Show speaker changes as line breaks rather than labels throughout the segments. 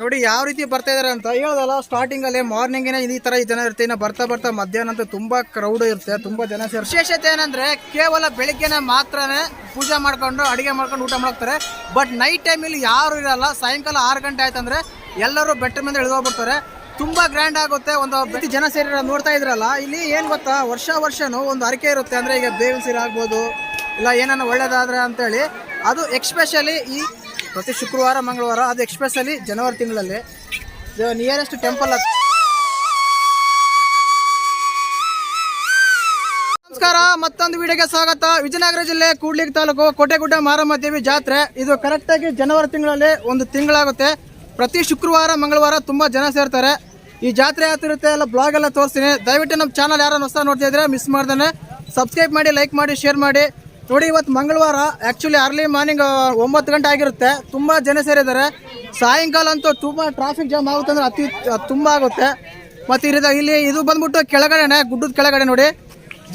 ನೋಡಿ ಯಾವ ರೀತಿ ಬರ್ತಾ ಇದಾರೆ ಅಂತ ಹೇಳೋದಲ್ಲ ಮಾರ್ನಿಂಗ್ ಈ ತರ ಜನ ಇರುತ್ತೆ ಇನ್ನು ಬರ್ತಾ ಬರ್ತಾ ಮಧ್ಯಾಹ್ನ ಅಂತ ತುಂಬಾ ಕ್ರೌಡ್ ಇರುತ್ತೆ, ತುಂಬಾ ಜನ ಸೇರಿ ವಿಶೇಷತೆ ಏನಂದ್ರೆ ಕೇವಲ ಬೆಳಿಗ್ಗೆನೆ ಮಾತ್ರನೇ ಪೂಜೆ ಮಾಡ್ಕೊಂಡು, ಅಡಿಗೆ ಮಾಡ್ಕೊಂಡು ಊಟ ಮಾಡ್ತಾರೆ. ಬಟ್ ನೈಟ್ ಟೈಮ್ ಇಲ್ಲಿ ಯಾರು ಇರಲ್ಲ, ಸಾಯಂಕಾಲ ಆರು ಗಂಟೆ ಆಯ್ತಂದ್ರೆ ಎಲ್ಲರೂ ಬೆಟ್ಟ ಮೇಲೆ ಇಳಿದೋಗ್ಬಿಡ್ತಾರೆ ತುಂಬಾ ಗ್ರ್ಯಾಂಡ್ ಆಗುತ್ತೆ, ಒಂದು ಪ್ರತಿ ಜನ ಸೇರಿ ನೋಡ್ತಾ ಇದ್ರಲ್ಲ, ಇಲ್ಲಿ ಏನ್ ಗೊತ್ತಾ, ವರ್ಷ ವರ್ಷನು ಒಂದು ಅರಿಕೆ ಇರುತ್ತೆ. ಅಂದ್ರೆ ಈಗ ಬೇವಿನ ಸೀರೆ ಆಗ್ಬೋದು, ಇಲ್ಲ ಏನನ್ನ ಒಳ್ಳೇದಾದ್ರೆ ಅಂತೇಳಿ. ಅದು ಎಕ್ಸ್ಪೆಷಲಿ ಈ ಪ್ರತಿ ಶುಕ್ರವಾರ, ಮಂಗಳವಾರ, ಅದು ಎಕ್ಸ್ಪೆಷಲಿ ಜನವರಿ ತಿಂಗಳಲ್ಲಿ. ನಿಯರೆಸ್ಟ್ ಟೆಂಪಲ್ ನಮಸ್ಕಾರ, ಮತ್ತೊಂದು ವಿಡಿಯೋಗೆ ಸ್ವಾಗತ. ವಿಜಯನಗರ ಜಿಲ್ಲೆ ಕೂಡ್ಲಿಗ್ ತಾಲೂಕು ಕೋಟೆಗುಡ್ಡ ಮಾರಮ್ಮ ದೇವಿ ಜಾತ್ರೆ. ಇದು ಕರೆಕ್ಟಾಗಿ ಜನವರಿ ತಿಂಗಳಲ್ಲಿ ಒಂದು ತಿಂಗಳಾಗುತ್ತೆ. ಪ್ರತಿ ಶುಕ್ರವಾರ, ಮಂಗಳವಾರ ತುಂಬ ಜನ ಸೇರ್ತಾರೆ. ಈ ಜಾತ್ರೆ ಯಾತಿರುತ್ತೆ ಎಲ್ಲ ಬ್ಲಾಗ್ ಎಲ್ಲ ತೋರಿಸ್ತೀನಿ. ದಯವಿಟ್ಟು ನಮ್ಮ ಚಾನಲ್ ಯಾರು ಹೊಸ ನೋಡ್ತಾ ಇದ್ರೆ ಮಿಸ್ ಮಾಡ್ದಾನೆ. ಸಬ್ಸ್ಕ್ರೈಬ್ ಮಾಡಿ ಲೈಕ್ ಮಾಡಿ ಶೇರ್ ಮಾಡಿ. ನೋಡಿ, ಇವತ್ತು ಮಂಗಳವಾರ ಆ್ಯಕ್ಚುಲಿ ಅರ್ಲಿ ಮಾರ್ನಿಂಗ್ ಒಂಬತ್ತು ಗಂಟೆ ಆಗಿರುತ್ತೆ. ತುಂಬ ಜನ ಸೇರಿದ್ದಾರೆ. ಸಾಯಂಕಾಲ ಅಂತೂ ತುಂಬ ಟ್ರಾಫಿಕ್ ಜಾಮ್ ಆಗುತ್ತೆ ಅಂದರೆ ಅತಿ ತುಂಬ ಆಗುತ್ತೆ. ಮತ್ತು ಇರಿದ ಇಲ್ಲಿ, ಇದು ಬಂದ್ಬಿಟ್ಟು ಕೆಳಗಡೆನೆ, ಗುಡ್ಡದ ಕೆಳಗಡೆ ನೋಡಿ.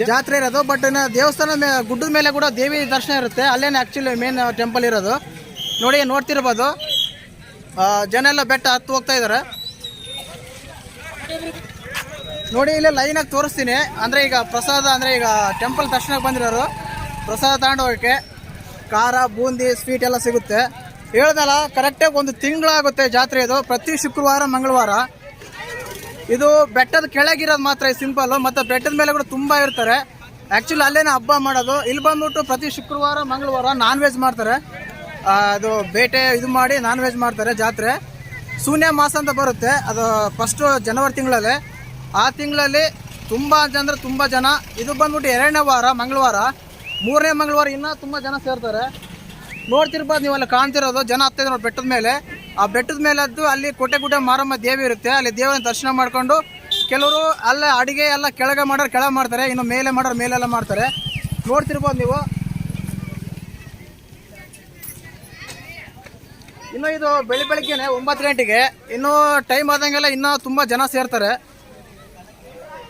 ಜಾತ್ರೆ ಇರೋದು ಬಟ್ ಇನ್ನು ದೇವಸ್ಥಾನ ಗುಡ್ಡದ ಮೇಲೆ ಕೂಡ ದೇವಿ ದರ್ಶನ ಇರುತ್ತೆ. ಅಲ್ಲೇನೆ ಆ್ಯಕ್ಚುಲಿ ಮೇನ್ ಟೆಂಪಲ್ ಇರೋದು. ನೋಡಿ, ನೋಡ್ತಿರ್ಬೋದು. ಜನ ಎಲ್ಲ ಬೆಟ್ಟ ಹತ್ತು ಹೋಗ್ತಾ ಇದ್ದಾರೆ. ನೋಡಿ, ಇಲ್ಲೇ ಲೈನಾಗಿ ತೋರಿಸ್ತೀನಿ. ಅಂದರೆ ಈಗ ಪ್ರಸಾದ ಅಂದರೆ ಈಗ ಟೆಂಪಲ್ ದರ್ಶನಕ್ಕೆ ಬಂದಿರೋರು. ಪ್ರಸಾದ ತಗೊಂಡು ಹೋಗೋಕ್ಕೆ ಖಾರ, ಬೂಂದಿ ಸ್ವೀಟ್ ಎಲ್ಲ ಸಿಗುತ್ತೆ. ಹೇಳ್ದಲ್ಲ ಕರೆಕ್ಟಾಗಿ ಒಂದು ತಿಂಗಳಾಗುತ್ತೆ ಜಾತ್ರೆ ಇದು. ಪ್ರತಿ ಶುಕ್ರವಾರ, ಮಂಗಳವಾರ. ಇದು ಬೆಟ್ಟದ ಕೆಳಗಿರೋದು ಮಾತ್ರ ಸಿಂಪಲ್ಲು ಮತ್ತು ಬೆಟ್ಟದ ಮೇಲೆ ಕೂಡ ತುಂಬ ಇರ್ತಾರೆ. ಆ್ಯಕ್ಚುಲಿ ಅಲ್ಲೇನೇ ಹಬ್ಬ ಮಾಡೋದು. ಇಲ್ಲಿ ಬಂದ್ಬಿಟ್ಟು ಪ್ರತಿ ಶುಕ್ರವಾರ, ಮಂಗಳವಾರ ನಾನ್ ವೆಜ್ ಮಾಡ್ತಾರೆ ಅದು ಬೇಟೆ ಇದು ಮಾಡಿ ನಾನ್ ವೆಜ್ ಮಾಡ್ತಾರೆ ಜಾತ್ರೆ. ಶೂನ್ಯ ಮಾಸ ಅಂತ ಬರುತ್ತೆ. ಅದು ಫಸ್ಟು ಜನವರಿ ತಿಂಗಳಲ್ಲಿ. ಆ ತಿಂಗಳಲ್ಲಿ ತುಂಬ ಅಂದರೆ ತುಂಬ ಜನ. ಇದು ಬಂದ್ಬಿಟ್ಟು ಎರಡನೇ ವಾರ, ಮಂಗಳವಾರ. ಮೂರನೇ ಮಂಗಳವಾರ ಇನ್ನೂ ತುಂಬ ಜನ ಸೇರ್ತಾರೆ. ನೋಡ್ತಿರ್ಬೋದು ನೀವೆಲ್ಲ ಕಾಣ್ತಿರೋದು, ಜನ ಹತ್ತಿದ್ರು ನೋಡಿ ಬೆಟ್ಟದ ಮೇಲೆ. ಆ ಬೆಟ್ಟದ ಮೇಲೆ ಅದ್ದು ಅಲ್ಲಿ ಕೋಟೆಗುಡ್ಡ ಮಾರಮ್ಮ ದೇವಿ ಇರುತ್ತೆ. ಅಲ್ಲಿ ದೇವರ ದರ್ಶನ ಮಾಡ್ಕೊಂಡು ಕೆಲವರು ಅಲ್ಲೇ ಅಡಿಗೆ ಎಲ್ಲ ಕೆಳಗೆ ಮಾಡೋರು ಕೆಳಗೆ ಮಾಡ್ತಾರೆ. ಇನ್ನು ಮೇಲೆ ಮಾಡೋರು ಮೇಲೆಲ್ಲ ಮಾಡ್ತಾರೆ. ನೋಡ್ತಿರ್ಬೋದು ನೀವು. ಇನ್ನು ಇದು ಬೆಳಿ ಬೆಳಿಗ್ಗೆನೆ ಒಂಬತ್ತು ಗಂಟೆಗೆ. ಇನ್ನೂ ಟೈಮ್ ಆದಂಗೆಲ್ಲ ಇನ್ನೂ ತುಂಬ ಜನ ಸೇರ್ತಾರೆ.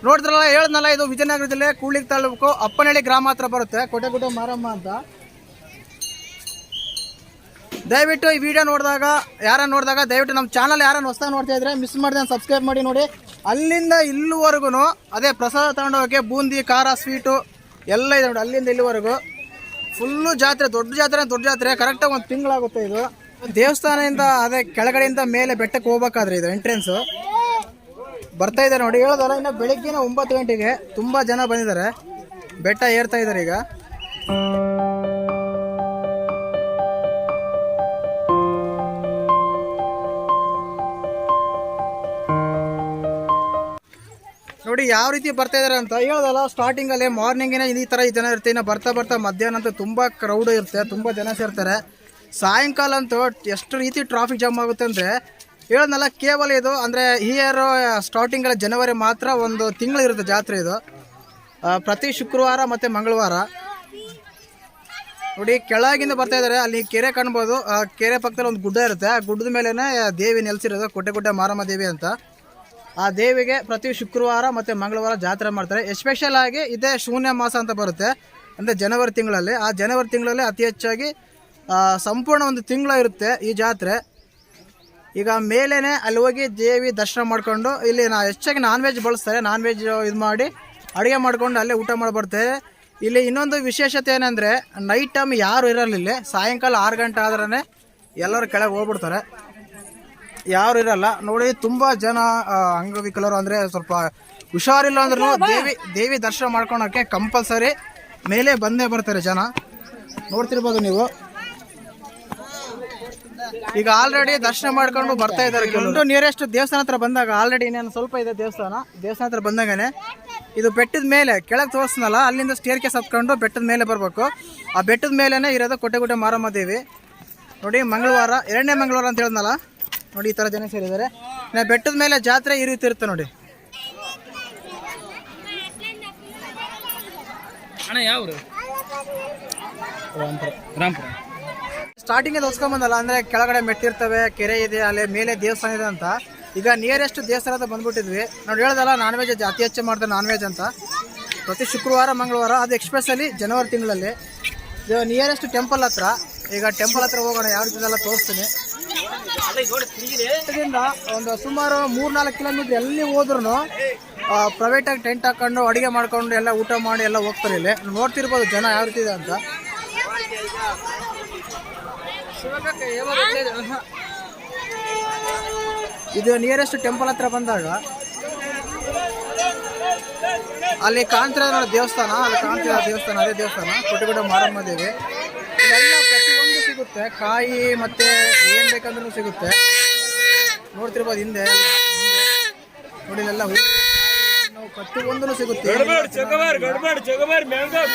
ನೋಡಿದ್ರಲ್ಲ, ಹೇಳಿದ್ನಲ್ಲ, ಇದು ವಿಜಯನಗರ ಜಿಲ್ಲೆ ಕೂಡ್ಲಿಗಿ ತಾಲೂಕು ಅಪ್ಪನಹಳ್ಳಿ ಗ್ರಾಮ ಹತ್ರ ಬರುತ್ತೆ. ಕೊಟೆಗುಡ್ಡ ಮಾರಮ್ಮ ಅಂತ. ದಯವಿಟ್ಟು ಈ ವಿಡಿಯೋ ನೋಡಿದಾಗ ಯಾರ ನೋಡಿದಾಗ, ದಯವಿಟ್ಟು ನಮ್ಮ ಚಾನಲ್ ಯಾರನ್ನ ಹೊಸ ನೋಡ್ತಾ ಇದ್ರೆ ಮಿಸ್ ಮಾಡಿದೆ ಸಬ್ಸ್ಕ್ರೈಬ್ ಮಾಡಿ ನೋಡಿ. ಅಲ್ಲಿಂದ ಇಲ್ಲಿವರೆಗೂ ಅದೇ ಪ್ರಸಾದ ತಗೊಂಡೋಗಿ ಬೂಂದಿ, ಖಾರ, ಸ್ವೀಟು ಎಲ್ಲ ಇದೆ ನೋಡಿ, ಅಲ್ಲಿಂದ ಇಲ್ಲಿವರೆಗೂ. ಫುಲ್ಲು ಜಾತ್ರೆ, ದೊಡ್ಡ ಜಾತ್ರೆ ದೊಡ್ಡ ಜಾತ್ರೆ ಕರೆಕ್ಟಾಗಿ ಒಂದು ತಿಂಗಳಾಗುತ್ತೆ ಇದು. ದೇವಸ್ಥಾನದಿಂದ ಅದೇ ಕೆಳಗಡೆಯಿಂದ ಮೇಲೆ ಬೆಟ್ಟಕ್ಕೆ ಹೋಗ್ಬೇಕಾದ್ರೆ ಇದು ಎಂಟ್ರೆನ್ಸು ಬರ್ತಾ ಇದ್ದಾರೆ ನೋಡಿ, ಹೇಳೋದಲ್ಲ, ಇನ್ನು ಬೆಳಿಗ್ಗೆನೇ ಒಂಬತ್ತು ಗಂಟೆಗೆ ತುಂಬ ಜನ ಬಂದಿದ್ದಾರೆ. ಬೆಟ್ಟ ಏರ್ತಾ ಇದ್ದಾರೆ ಈಗ. ನೋಡಿ, ಯಾವ ರೀತಿ ಬರ್ತಾ ಇದ್ದಾರೆ ಅಂತ ಹೇಳೋದಲ್ಲ ಸ್ಟಾರ್ಟಿಂಗ್ ಅಲ್ಲಿ ಮಾರ್ನಿಂಗ್ ಈ ತರ ಜನ ಇರುತ್ತೆ ಇನ್ನು ಬರ್ತಾ ಬರ್ತಾ ಮಧ್ಯಾಹ್ನ ಅಂತೂ ತುಂಬಾ ಕ್ರೌಡ್ ಇರುತ್ತೆ, ತುಂಬಾ ಜನ ಸೇರ್ತಾರೆ. ಸಾಯಂಕಾಲ ಅಂತೂ ಎಷ್ಟು ರೀತಿ ಟ್ರಾಫಿಕ್ ಜಾಮ್ ಆಗುತ್ತೆ ಅಂದ್ರೆ ಹೇಳೋದಲ್ಲ, ಕೇವಲ ಇದು, ಅಂದ್ರೆ ಇಯರ್ ಸ್ಟಾರ್ಟಿಂಗ್ ಅಲ್ಲಿ ಜನವರಿ ಮಾತ್ರ ಒಂದು ತಿಂಗಳು ಇರುತ್ತೆ ಜಾತ್ರೆ ಇದು. ಪ್ರತಿ ಶುಕ್ರವಾರ ಮತ್ತು ಮಂಗಳವಾರ. ನೋಡಿ, ಕೆಳಗಿಂದ ಬರ್ತಾ ಇದ್ದಾರೆ. ಅಲ್ಲಿ ಕೆರೆ ಕಾಣ್ಬೋದು. ಆ, ಕೆರೆ ಪಕ್ಕದಲ್ಲಿ ಒಂದು ಗುಡ್ಡ ಇರುತ್ತೆ. ಆ ಗುಡ್ಡದ ಮೇಲೇ ದೇವಿ ನೆಲೆಸಿರೋದು ಕೋಟೆಗುಡ್ಡ ಮಾರಮ್ಮ ದೇವಿ ಅಂತ. ಆ ದೇವಿಗೆ ಪ್ರತಿ ಶುಕ್ರವಾರ ಮತ್ತು ಮಂಗಳವಾರ ಜಾತ್ರೆ ಮಾಡ್ತಾರೆ. ಎಸ್ಪೆಷಲ್ ಆಗಿ ಇದೇ ಶೂನ್ಯ ಮಾಸ ಅಂತ ಬರುತ್ತೆ, ಅಂದರೆ ಜನವರಿ ತಿಂಗಳಲ್ಲಿ. ಆ ಜನವರಿ ತಿಂಗಳಲ್ಲಿ ಅತಿ ಹೆಚ್ಚಾಗಿ ಸಂಪೂರ್ಣ ಒಂದು ತಿಂಗಳು ಇರುತ್ತೆ ಈ ಜಾತ್ರೆ. ಈಗ ಮೇಲೇ ಅಲ್ಲಿ ಹೋಗಿ ದೇವಿ ದರ್ಶನ ಮಾಡಿಕೊಂಡು ಇಲ್ಲಿ ನಾ ಹೆಚ್ಚಾಗಿ ನಾನ್ ವೆಜ್ ಬಳಸ್ತಾರೆ. ನಾನ್ ವೆಜ್ ಇದು ಮಾಡಿ ಅಡುಗೆ ಮಾಡ್ಕೊಂಡು ಅಲ್ಲೇ ಊಟ ಮಾಡಿ ಬರ್ತಾರೆ. ಇಲ್ಲಿ ಇನ್ನೊಂದು ವಿಶೇಷತೆ ಏನಂದರೆ ನೈಟ್ ಟೈಮ್ ಯಾರು ಇರಲ್ಲ ಇಲ್ಲಿ ಸಾಯಂಕಾಲ ಆರು ಗಂಟೆ ಆದ್ರೇ ಎಲ್ಲರೂ ಕೆಳಗೆ ಹೋಗ್ಬಿಡ್ತಾರೆ. ಯಾರು ಇರಲ್ಲ. ನೋಡಿ, ತುಂಬಾ ಜನ ಅಂಗವಿಕಲರು ಅಂದ್ರೆ ಸ್ವಲ್ಪ ಹುಷಾರಿಲ್ಲ ಅಂದ್ರೂ ದೇವಿ ದೇವಿ ದರ್ಶನ ಮಾಡ್ಕೊಳಕ್ಕೆ ಕಂಪಲ್ಸರಿ ಮೇಲೆ ಬಂದೇ ಬರ್ತಾರೆ ಜನ. ನೋಡ್ತಿರ್ಬೋದು ನೀವು. ಈಗ ಆಲ್ರೆಡಿ ದರ್ಶನ ಮಾಡ್ಕೊಂಡು ಬರ್ತಾ ಇದ್ದಾರೆ ಕೆಲವರು ನಿಯರೆಸ್ಟ್ ದೇವಸ್ಥಾನ ಹತ್ರ ಬಂದಾಗ ಆಲ್ರೆಡಿ ಇನ್ನೇನು ಸ್ವಲ್ಪ ಇದೆ ದೇವಸ್ಥಾನ. ದೇವಸ್ಥಾನ ಹತ್ರ ಬಂದಾಗನೆ ಇದು ಬೆಟ್ಟದ ಮೇಲೆ, ಕೆಳಗೆ ತೋರಿಸ್ನಲ್ಲ, ಅಲ್ಲಿಂದ ಸ್ಟೇರ್ ಕೇಸ್ ಹತ್ಕೊಂಡು ಬೆಟ್ಟದ ಮೇಲೆ ಬರಬೇಕು. ಆ ಬೆಟ್ಟದ ಮೇಲೇ ಇರೋದು ಕೊಟ್ಟೆಗುಡ್ಡೆ ಮಾರಮ್ಮ ದೇವಿ. ನೋಡಿ, ಮಂಗಳವಾರ, ಎರಡನೇ ಮಂಗಳವಾರ ಅಂತ ಹೇಳಿದ್ನಲ್ಲ? ನೋಡಿ, ಈ ಥರ ಜನ ಸೇರಿದ್ದಾರೆ. ನಾ ಬೆಟ್ಟದ ಮೇಲೆ ಜಾತ್ರೆ ಈ ರೀತಿ ಇರುತ್ತೆ ನೋಡಿ.
ಅಣ್ಣ, ಯಾವ್ರು? ರಾಮ್ಪುರ.
ಸ್ಟಾರ್ಟಿಂಗ್ ಬಂದಲ್ಲ ಅಂದ್ರೆ ಕೆಳಗಡೆ ಮೆಟ್ಟಿರ್ತವೆ ಕೆರೆ ಇದೆ, ಅಲ್ಲಿ ಮೇಲೆ ದೇವಸ್ಥಾನ ಇದೆ ಅಂತ. ಈಗ ನಿಯರೆಸ್ಟ್ ದೇವಸ್ಥಾನ ಹತ್ರ ಬಂದ್ಬಿಟ್ಟಿದ್ವಿ. ನಾವು ಹೇಳ್ದಲ್ಲ ನಾನ್ ವೆಜ್ ಅತಿ ಹೆಚ್ಚು ಮಾಡ್ತಾರೆ ನಾನ್ ವೆಜ್ ಅಂತ. ಪ್ರತಿ ಶುಕ್ರವಾರ, ಮಂಗಳವಾರ, ಅದು ಎಕ್ಸ್ಪೆಷಲಿ ಜನವರಿ ತಿಂಗಳಲ್ಲಿ. ನಿಯರೆಸ್ಟ್ ಟೆಂಪಲ್ ಹತ್ರ. ಈಗ ಟೆಂಪಲ್ ಹತ್ರ ಹೋಗೋಣ, ಯಾವ ರೀತಿ ಎಲ್ಲ ತೋರಿಸ್ತೀನಿ. ಇದರಿಂದ ಒಂದು ಸುಮಾರು ಮೂರ್ನಾಲ್ಕು ಕಿಲೋಮೀಟರ್ ಎಲ್ಲಿ ಹೋದ್ರು ಪ್ರೈವೇಟ್ ಆಗಿ ಟೆಂಟ್ ಹಾಕೊಂಡು, ಅಡಿಗೆ ಮಾಡ್ಕೊಂಡು, ಎಲ್ಲ ಊಟ ಮಾಡಿ, ಎಲ್ಲ ಹೋಗ್ತಾರೆ ಇಲ್ಲಿ. ನೋಡ್ತಿರ್ಬೋದು ಜನ ಯಾವ ರೀತಿ ಇದೆ ಅಂತ. ಇದು ನಿಯರೆಸ್ಟ್ ಟೆಂಪಲ್ ಹತ್ರ ಬಂದಾಗ ಅಲ್ಲಿ ಕಾಣ್ತಿರೋ ನೋಡಿ ದೇವಸ್ಥಾನ ಅಲ್ಲಿ ಕಾಣ್ತಿರೋ ದೇವಸ್ಥಾನ ಅದೇ ದೇವಸ್ಥಾನ ಕೊಟ್ಟಿಗುಡ ಮಾರಮ್ಮ ದೇವಿ. ಇಲ್ಲೆಲ್ಲ ಪ್ರತಿಯೊಂದು ಸಿಗುತ್ತೆ. ಕಾಯಿ ಮತ್ತೆ ಏನ್ ಬೇಕಂದ್ರೂ ಸಿಗುತ್ತೆ. ನೋಡ್ತಿರ್ಬೋದು ಹಿಂದೆ. ನೋಡಿ ಇಲ್ಲೆಲ್ಲ ಪ್ರತಿಯೊಂದೂ ಸಿಗುತ್ತೆ.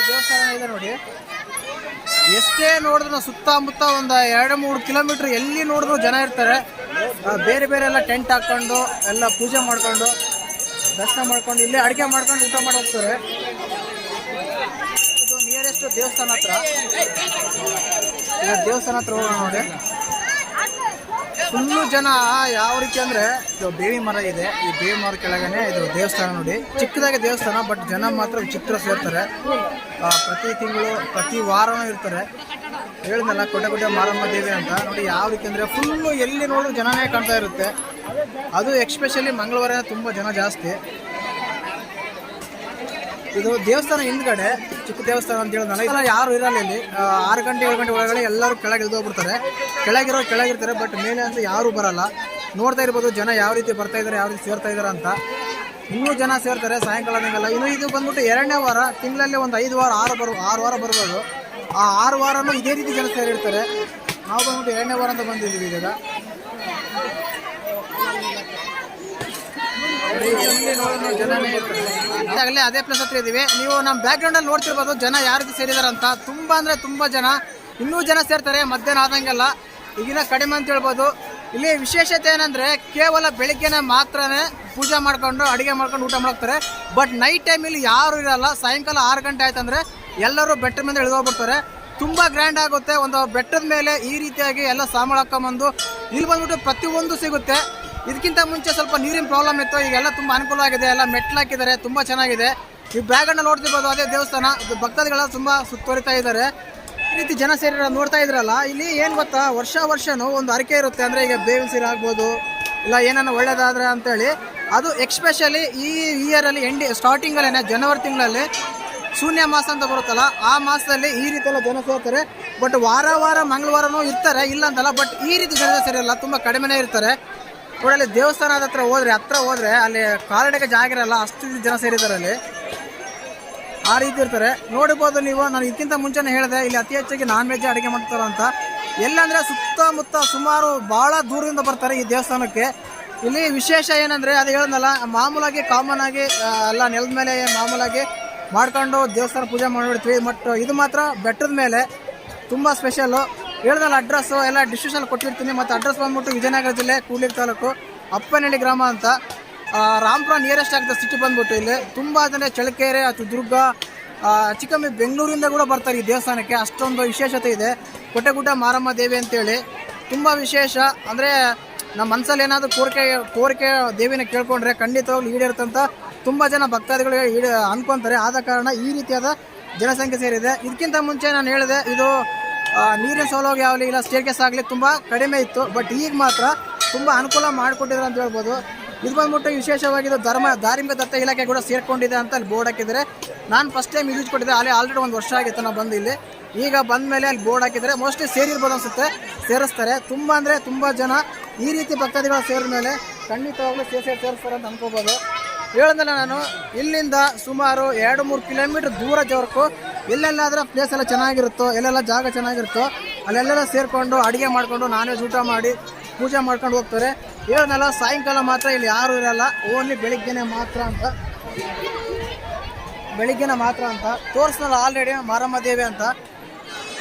ದೇವಸ್ಥಾನ ಇದೆ ನೋಡಿ. ಎಷ್ಟೇ ನೋಡಿದ್ರು ಸುತ್ತಮುತ್ತ ಒಂದು ಎರಡು ಮೂರು ಕಿಲೋಮೀಟರ್ ಎಲ್ಲಿ ನೋಡಿದ್ರು ಜನ ಇರ್ತಾರೆ. ಬೇರೆ ಬೇರೆ ಎಲ್ಲ ಟೆಂಟ್ ಹಾಕೊಂಡು, ಎಲ್ಲ ಪೂಜೆ ಮಾಡ್ಕೊಂಡು, ದರ್ಶನ ಮಾಡ್ಕೊಂಡು, ಇಲ್ಲೇ ಅಡುಗೆ ಮಾಡ್ಕೊಂಡು ಊಟ ಮಾಡಿ ಹೋಗ್ತಾರೆ. ಇದು ನಿಯರೆಸ್ಟ್ ದೇವಸ್ಥಾನ ಹತ್ರ. ದೇವಸ್ಥಾನ ಹತ್ರ ಹೋಗೋಣ ನೋಡಿ. ಫುಲ್ಲು ಜನ ಯಾವ ರೀತಿ ಅಂದ್ರೆ ಇದು ಬೇವಿ ಮರ ಇದೆ. ಈ ಬೇವಿ ಮರ ಕೆಳಗನೆ ಇದು ದೇವಸ್ಥಾನ ನೋಡಿ. ಚಿಕ್ಕದಾಗಿ ದೇವಸ್ಥಾನ ಬಟ್ ಜನ ಮಾತ್ರ ವಿಚಿತ್ರ ಸೇರ್ತಾರೆ. ಪ್ರತಿ ತಿಂಗಳು, ಪ್ರತಿ ವಾರನೂ ಇರ್ತಾರೆ. ಹೇಳಿದ್ನಲ್ಲ ಕೊಟ್ಟಗುಡ್ಡೆ ಮಾರಮ್ಮ ದೇವಿ ಅಂತ. ನೋಡಿ ಯಾವ ರೀತಿ ಅಂದ್ರೆ ಫುಲ್ಲು ಎಲ್ಲಿ ನೋಡಿದ್ರು ಜನನೇ ಕಾಣ್ತಾ ಇರುತ್ತೆ. ಅದು ಎಕ್ಸ್ಪೆಷಲಿ ಮಂಗಳವಾರ ತುಂಬ ಜನ ಜಾಸ್ತಿ. ಇದು ದೇವಸ್ಥಾನ ಹಿಂದ್ಗಡೆ ಚಿಕ್ಕ ದೇವಸ್ಥಾನ ಅಂತ ಹೇಳಿದ್ನಲ್ಲ ಯಾರು ಇರಲ್ಲ ಇಲ್ಲಿ. ಆರು ಗಂಟೆ, ಏಳು ಗಂಟೆ ಒಳಗಡೆ ಎಲ್ಲರೂ ಕೆಳಗೆ ಹೋಗ್ಬಿಡ್ತಾರೆ ಕೆಳಗಿರೋ ಕೆಳಗಿರ್ತಾರೆ ಬಟ್ ಮೇಲೆ ಅಂತ ಯಾರೂ ಬರಲ್ಲ. ನೋಡ್ತಾ ಇರ್ಬೋದು ಜನ ಯಾವ ರೀತಿ ಬರ್ತಾ ಇದ್ದಾರೆ ಯಾವ ರೀತಿ ಸೇರ್ತಾ ಇದ್ದಾರೆ ಅಂತ. ಇನ್ನೂ ಜನ ಸೇರ್ತಾರೆ ಸಾಯಂಕಾಲದಂಗೆಲ್ಲ ಇನ್ನು ಇದು ಬಂದ್ಬಿಟ್ಟು ಎರಡನೇ ವಾರ, ತಿಂಗಳಲ್ಲಿ ಒಂದು ಐದು ವಾರ, ಆರು ಬರು, ಆರು ವಾರ ಬರ್ಬೋದು. ಆ ಆರು ವಾರನೂ ಇದೇ ರೀತಿ ಜನ ಸೇರಿರ್ತಾರೆ. ನಾವು ಬಂದ್ಬಿಟ್ಟು ಎರಡನೇ ವಾರ ಅಂತ ಬಂದಿದ್ದೀವಿ ಈಗ ಜನನೇ. ಈಗಾಗಲೇ ಅದೇ ಪ್ಲೇಸ್ ಹತ್ರ ಇದ್ದೀವಿ ನೀವು ನಮ್ಮ ಬ್ಯಾಕ್ಗ್ರೌಂಡಲ್ಲಿ ನೋಡ್ತಿರ್ಬೋದು, ಜನ ರೀತಿ ತುಂಬ ಅಂತ. ತುಂಬ ಅಂದ್ರೆ ತುಂಬಾ ಜನ, ಇನ್ನೂ ಜನ ಸೇರ್ತಾರೆ, ಮಧ್ಯಾಹ್ನ ಆದಂಗೆಲ್ಲ. ಈಗಿನ ಕಡಿಮೆ ಅಂತ ಹೇಳ್ಬೋದು. ಇಲ್ಲಿ ವಿಶೇಷತೆ ಏನಂದರೆ, ಕೇವಲ ಬೆಳಿಗ್ಗೆನೆ ಮಾತ್ರನೇ ಪೂಜೆ ಮಾಡ್ಕೊಂಡು, ಅಡುಗೆ ಮಾಡ್ಕೊಂಡು ಊಟ ಮಾಡ್ತಾರೆ. ಬಟ್ ನೈಟ್ ಟೈಮಲ್ಲಿ ಯಾರು ಇರಲ್ಲ. ಸಾಯಂಕಾಲ ಆರು ಗಂಟೆ ಆಯ್ತಂದ್ರೆ ಎಲ್ಲರೂ ಬೆಟ್ಟದ ಮೇಲೆ ಇಳಿದೋಗ್ಬಿಡ್ತಾರೆ ತುಂಬ ಗ್ರ್ಯಾಂಡ್ ಆಗುತ್ತೆ. ಒಂದು ಬೆಟ್ಟದ ಮೇಲೆ ಈ ರೀತಿಯಾಗಿ ಎಲ್ಲ ಸಾಮಾನು ಹಾಕೊಂಬಂದು ಇಲ್ಲಿ ಬಂದ್ಬಿಟ್ಟು ಪ್ರತಿಯೊಂದು ಸಿಗುತ್ತೆ. ಇದಕ್ಕಿಂತ ಮುಂಚೆ ಸ್ವಲ್ಪ ನೀರಿನ ಪ್ರಾಬ್ಲಮ್ ಇತ್ತು. ಈಗೆಲ್ಲ ತುಂಬ ಅನುಕೂಲ ಆಗಿದೆ. ಎಲ್ಲ ಮೆಟ್ಲು ಹಾಕಿದ್ದಾರೆ. ತುಂಬ ಚೆನ್ನಾಗಿದೆ. ಈ ಬ್ಯಾಗನ್ನ ನೋಡ್ತಿರ್ಬೋದು. ಅದೇ ದೇವಸ್ಥಾನ. ಭಕ್ತಾದಿಗಳೆಲ್ಲ ತುಂಬ ಸುತ್ತೋರಿತಾ ಇದ್ದಾರೆ. ಈ ರೀತಿ ಜನ ಸೇರಿ ನೋಡ್ತಾ ಇದ್ರಲ್ಲ, ಇಲ್ಲಿ ಏನು ಗೊತ್ತಾ? ವರ್ಷ ವರ್ಷನೂ ಒಂದು ಅರಿಕೆ ಇರುತ್ತೆ. ಅಂದರೆ ಈಗ ಬೇವಿನ ಸೀರೆ ಆಗ್ಬೋದು, ಇಲ್ಲ ಏನನ್ನ ಒಳ್ಳೇದಾದ್ರೆ ಅಂತೇಳಿ. ಅದು ಎಕ್ಸ್ಪೆಷಲಿ ಈ ಇಯರಲ್ಲಿ ಎಂಡಿ ಸ್ಟಾರ್ಟಿಂಗಲ್ಲೇ ಜನವರಿ ತಿಂಗಳಲ್ಲಿ ಶೂನ್ಯ ಮಾಸ ಅಂತ ಬರುತ್ತಲ್ಲ, ಆ ಮಾಸದಲ್ಲಿ ಈ ರೀತಿ ಎಲ್ಲ ಜನ ಸೇರ್ತಾರೆ. ಬಟ್ ವಾರ ವಾರ, ಮಂಗಳವಾರನೂ ಇರ್ತಾರೆ. ಇಲ್ಲ ಅಂತಲ್ಲ ಬಟ್ ಈ ರೀತಿ ಜನ ಸೇರಿಲ್ಲ. ತುಂಬ ಕಡಿಮೆನೇ ಇರ್ತಾರೆ. ನೋಡಲ್ಲಿ ದೇವಸ್ಥಾನದ ಹತ್ರ ಹೋದ್ರೆ ಹತ್ರ ಹೋದ್ರೆ ಅಲ್ಲಿ ಕಾಲಡಿಗೆ ಜಾಗ ಇರಲ್ಲ, ಅಷ್ಟು ಜನ ಸೇರಿದ್ದಾರೆ ಅಲ್ಲಿ. ಆ ರೀತಿ ಇರ್ತಾರೆ. ನೋಡ್ಬೋದು ನೀವು, ನಾನು ಇದಕ್ಕಿಂತ ಮುಂಚೆನೇ ಹೇಳಿದೆ, ಇಲ್ಲಿ ಅತಿ ಹೆಚ್ಚಾಗಿ ನಾನ್ ವೆಜ್ ಅಡುಗೆ ಮಾಡ್ತಾರೆ ಅಂತ. ಎಲ್ಲಂದರೆ ಸುತ್ತಮುತ್ತ ಸುಮಾರು ಬಹಳ ದೂರದಿಂದ ಬರ್ತಾರೆ ಈ ದೇವಸ್ಥಾನಕ್ಕೆ. ಇಲ್ಲಿ ವಿಶೇಷ ಏನಂದ್ರೆ, ಅದು ಹೇಳಿದ್ನಲ್ಲ ಮಾಮೂಲಾಗಿ ಕಾಮನ್ ಆಗಿ ಎಲ್ಲ ನೆಲದ ಮೇಲೆ ಮಾಮೂಲಾಗಿ ಮಾಡ್ಕೊಂಡು ದೇವಸ್ಥಾನ ಪೂಜೆ ಮಾಡಿಬಿಡ್ತೀವಿ. ಬಟ್ ಇದು ಮಾತ್ರ ಬೆಟ್ಟದ ಮೇಲೆ, ತುಂಬ ಸ್ಪೆಷಲ್ಲು ಹೇಳ್ದಲ್ಲ ಅಡ್ರೆಸ್ಸು ಎಲ್ಲ ಡಿಸ್ಕ್ರಿಪ್ಷನ್ ಕೊಟ್ಟಿರ್ತೀನಿ. ಮತ್ತು ಅಡ್ರೆಸ್ ಬಂದ್ಬಿಟ್ಟು ವಿಜಯನಗರ ಜಿಲ್ಲೆ ಕೂಲಿಗ್ ತಾಲೂಕು, ಅಪ್ಪನಹಳ್ಳಿ ಗ್ರಾಮ ಅಂತ. ರಾಮಪುರ ನಿಯರೆಸ್ಟ್ ಆಗ್ತದೆ ಸಿಟಿ ಬಂದ್ಬಿಟ್ಟು ಇಲ್ಲಿ. ತುಂಬ ಜನ ಚಳ್ಳಕೆರೆ ಅಥವಾ ದುರ್ಗ ಚಿಕ್ಕಮ್ಮಿ ಬೆಂಗಳೂರಿಂದ ಕೂಡ ಬರ್ತಾರೆ ಈ ದೇವಸ್ಥಾನಕ್ಕೆ. ಅಷ್ಟೊಂದು ವಿಶೇಷತೆ ಇದೆ. ಕೊಟ್ಟೆಗುಡ್ಡ ಮಾರಮ್ಮ ದೇವಿ ಅಂತೇಳಿ. ತುಂಬ ವಿಶೇಷ. ಅಂದರೆ ನಮ್ಮ ಮನಸ್ಸಲ್ಲಿ ಏನಾದರೂ ಕೋರಿಕೆ ಕೋರಿಕೆ ದೇವಿನ ಕೇಳ್ಕೊಂಡ್ರೆ ಖಂಡಿತವಾಗ್ಲೂ ಈಡೇರುತ್ತಂತ ತುಂಬ ಜನ ಭಕ್ತಾದಿಗಳು ಈಡ ಅನ್ಕೊಂತಾರೆ. ಆದ ಕಾರಣ ಈ ರೀತಿಯಾದ ಜನಸಂಖ್ಯೆ ಸೇರಿದೆ. ಇದಕ್ಕಿಂತ ಮುಂಚೆ ನಾನು ಹೇಳಿದೆ, ಇದು ನೀರಿನ ಸೌಲಭ್ಯ ಆಗಲಿ ಇಲ್ಲ ಸ್ಟೇರ್ಕೇಸ್ ಆಗಲಿ ತುಂಬ ಕಡಿಮೆ ಇತ್ತು ಬಟ್ ಈಗ ಮಾತ್ರ ತುಂಬ ಅನುಕೂಲ ಮಾಡಿಕೊಟ್ಟಿದ್ರು ಅಂತ ಹೇಳ್ಬೋದು. ಇದು ಬಂದ್ಬಿಟ್ಟು ವಿಶೇಷವಾಗಿದ್ದು ಧರ್ಮ, ಧಾರ್ಮಿಕ ದತ್ತ ಇಲಾಖೆ ಕೂಡ ಸೇರಿಕೊಂಡಿದೆ ಅಂತ ಅಲ್ಲಿ ಬೋರ್ಡ್ ಹಾಕಿದರೆ ನಾನು ಫಸ್ಟ್ ಟೈಮ್ ಯೂಸ್ ಕೊಟ್ಟಿದ್ದೆ ಅಲ್ಲಿ ಆಲ್ರೆಡಿ ಒಂದು ವರ್ಷ ಆಗಿತ್ತು ನಾನು ಬಂದು ಇಲ್ಲಿ. ಈಗ ಬಂದ ಮೇಲೆ ಅಲ್ಲಿ ಬೋರ್ಡ್ ಹಾಕಿದರೆ ಮೋಸ್ಟ್ಲಿ ಸೇರಿರ್ಬೋದು ಅನಿಸುತ್ತೆ, ಸೇರಿಸ್ತಾರೆ. ತುಂಬ ಅಂದರೆ ತುಂಬ ಜನ ಈ ರೀತಿ ಭಕ್ತಾದಿಗಳು ಸೇರಿದ ಮೇಲೆ ಖಂಡಿತವಾಗ್ಲೂ ಸೇರಿ ಸೇರಿಸ್ತಾರೆ ಅಂತ ಅನ್ಕೋಬೋದು. ಹೇಳಿದ್ರೆ ನಾನು, ಇಲ್ಲಿಂದ ಸುಮಾರು ಎರಡು ಮೂರು ಕಿಲೋಮೀಟ್ರ್ ದೂರ ಜವರ್ಕು ಎಲ್ಲೆಲ್ಲಾದ್ರೆ ಪ್ಲೇಸ್ ಎಲ್ಲ ಚೆನ್ನಾಗಿರುತ್ತೋ, ಎಲ್ಲೆಲ್ಲ ಜಾಗ ಚೆನ್ನಾಗಿರುತ್ತೋ ಅಲ್ಲೆಲ್ಲ ಸೇರಿಕೊಂಡು ಅಡುಗೆ ಮಾಡಿಕೊಂಡು ನಾನ್ ವೆಜ್ ಊಟ ಮಾಡಿ ಪೂಜೆ ಮಾಡ್ಕೊಂಡು ಹೋಗ್ತಾರೆ. ಇವನ್ನೆಲ್ಲ ಸಾಯಂಕಾಲ ಮಾತ್ರ ಇಲ್ಲಿ ಯಾರೂ ಇರಲ್ಲ ಓನ್ಲಿ ಬೆಳಿಗ್ಗೆನೆ ಮಾತ್ರ ಅಂತ. ಬೆಳಿಗ್ಗೆನೆ ಮಾತ್ರ ಅಂತ. ತೋರಿಸ್ನಲ್ಲ ಆಲ್ರೆಡಿ ಮಾರಮ್ಮ ದೇವಿ ಅಂತ.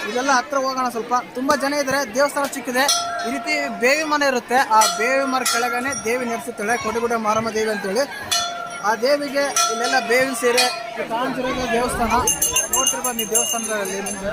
ಇದೆಲ್ಲ ಹತ್ರ ಹೋಗೋಣ ಸ್ವಲ್ಪ. ತುಂಬ ಜನ ಇದ್ದಾರೆ ದೇವಸ್ಥಾನ ಚಿಕ್ಕಿದೆ. ಈ ರೀತಿ ಬೇವಿ ಮನೆ ಇರುತ್ತೆ. ಆ ಬೇವಿ ಮರ ಕೆಳಗನೆ ದೇವಿ ನೆಲೆಸುತ್ತಾಳೆ ಕೊಡಗುಡ ಮಾರಮ್ಮ ದೇವಿ ಅಂತೇಳಿ. ಆ ದೇವಿಗೆ ಇಲ್ಲೆಲ್ಲ ಬೇವಿನ ಸೀರೆ ಕಾಣ್ತಿರೋದು ದೇವಸ್ಥಾನ. ನೋಡ್ತಿರ್ಬೋದು ನೀವು ದೇವಸ್ಥಾನದಲ್ಲಿ ನಿಮಗೆ.